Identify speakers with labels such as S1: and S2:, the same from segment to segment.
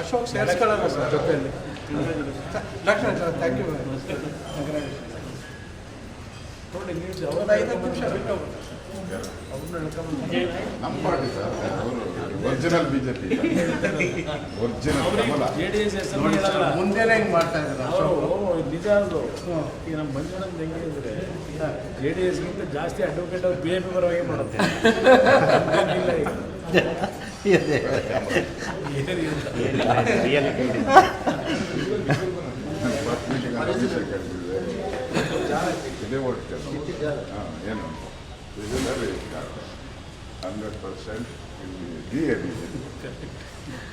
S1: ಅಶೋಕ್ ಸೇರಿಸ್ಕೊಳ್ಳೋಣ ಸರ್.
S2: ಜೊತೆಯಲ್ಲಿ.
S1: Doctor sir. Thank you
S2: ನೋಡಿ ನೀವು
S1: ಒಂದು ಐದು ನಿಮಿಷ ಬಿಟ್ಟು
S3: ನಮ್ಮ ಪಾರ್ಟಿ ಸರ್ ಅವರು ಒರಿಜಿನಲ್ ಬಿಜೆಪಿ ಒರಿಜಿನಲ್
S1: ಮುಂದೆನೇ ಹಿಂಗೆ ಮಾಡ್ತಾ ಇದ್ದಾರೆ
S2: ಅವರು ನಿಜ ಅದು ಈಗ ನಮ್ಮ ಮಂಜುನಾಥ್ ಹೆಂಗೆ ಇದ್ರೆ ಜೆ ಡಿ ಎಸ್ಗಿಂತ ಜಾಸ್ತಿ ಅಡ್ವೊಕೇಟ್ ಅವ್ರು ಬಿ ಎ ಪಿ ಪರವಾಗಿ ಮಾಡುತ್ತೆ ಇಲ್ಲ ಈಗ.
S3: ಏನು ಹಂಡ್ರೆಡ್ ಪರ್ಸೆಂಟ್ ಬಿ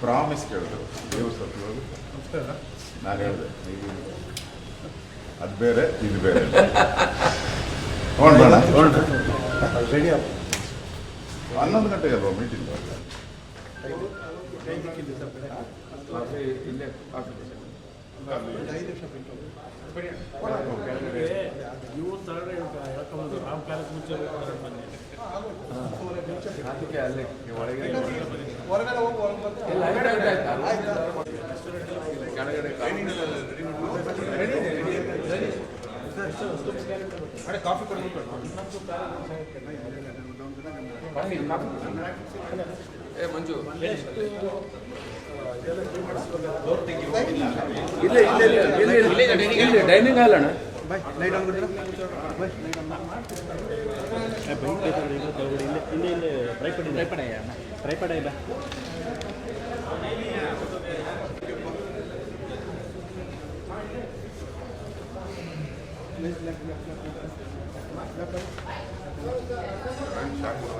S3: ಪ್ರಾಮಿಸ್ ಕೇಳಿದ್ರು ನೀವು ಸತ್ಯವಾಗಿ ನಾನು ಹೇಳಿದೆ ಅದು ಬೇರೆ ಇದು ಬೇರೆ ಹನ್ನೊಂದು ಗಂಟೆಗೆ ಅಲ್ವಾ ಮೀಟಿಂಗ್
S1: ಐದು ಲಕ್ಷ ಬಿಟ್ಟು.
S2: ಇವತ್ತು ತರಡೆ ಹೇಳ್ಕೊಂಬಂದು ರಾಮ್ ಕಾಲಕ್ಕೆ ಮುಂಚೆ ಬನ್ನಿ.
S4: ಅದಕ್ಕೆ ಅಲ್ಲಿ ಒಳಗೆ
S1: ಹೊರಗಡೆ ಹೋಗಿ ಹೊರಗೆ ಬರ್ತಾರೆ
S4: ಇಲ್ಲ, ಕೆಳಗಡೆ
S1: ಅದೇ ಕಾಫಿ ಕೊಡ್ಬೇಕು.
S4: ಬನ್ನಿ, ಮಾತು. ಏ ಮಂಜು. ಇಲ್ಲ ಇಲ್ಲ ಇಲ್ಲ ಡೈನಿಂಗ್ ಹಾಲ್ ಅಣ್ಣ.
S1: ಟ್ರೈಪಡ ಇಲ್ಲ Thank.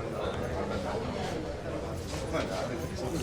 S1: Çok